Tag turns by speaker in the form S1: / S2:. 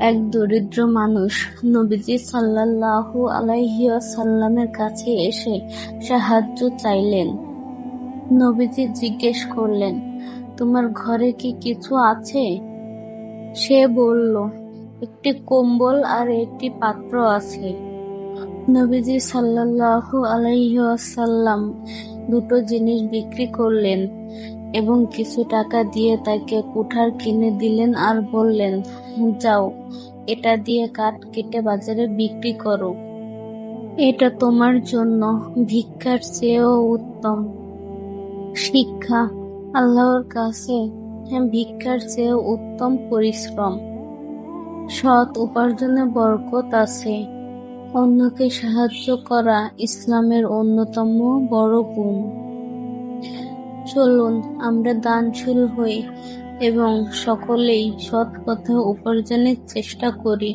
S1: এক দরিদ্র মানুষ নবীজি সাল্লাল্লাহু আলাইহি ওয়াসাল্লামের কাছে এসে সাহায্য চাইলেন। নবীজি জিজ্ঞেস করলেন, তোমার ঘরে কি কিছু আছে? সে বলল, একটি কম্বল আর একটি পাত্র আছে। নবীজি সাল্লাল্লাহু আলাইহি ওয়াসাল্লাম দুটো জিনিস বিক্রি করলেন এবং কিছু টাকা দিয়ে তাকে কুঠার কিনে দিলেন আর বললেন, যাও, এটা দিয়ে কাঠ কেটে বাজারে বিক্রি করো। এটা তোমার জন্য ভিক্ষার চেয়েও উত্তম। শিক্ষা আল্লাহর কাছে ভিক্ষার চেয়েও উত্তম পরিশ্রম। সৎ উপার্জনে বরকত আছে। অন্যকে সাহায্য করা ইসলামের অন্যতম বড় গুণ। চলুন আমরা দানশীল হই এবং সকলেই সৎ পথে উপার্জনের চেষ্টা করি।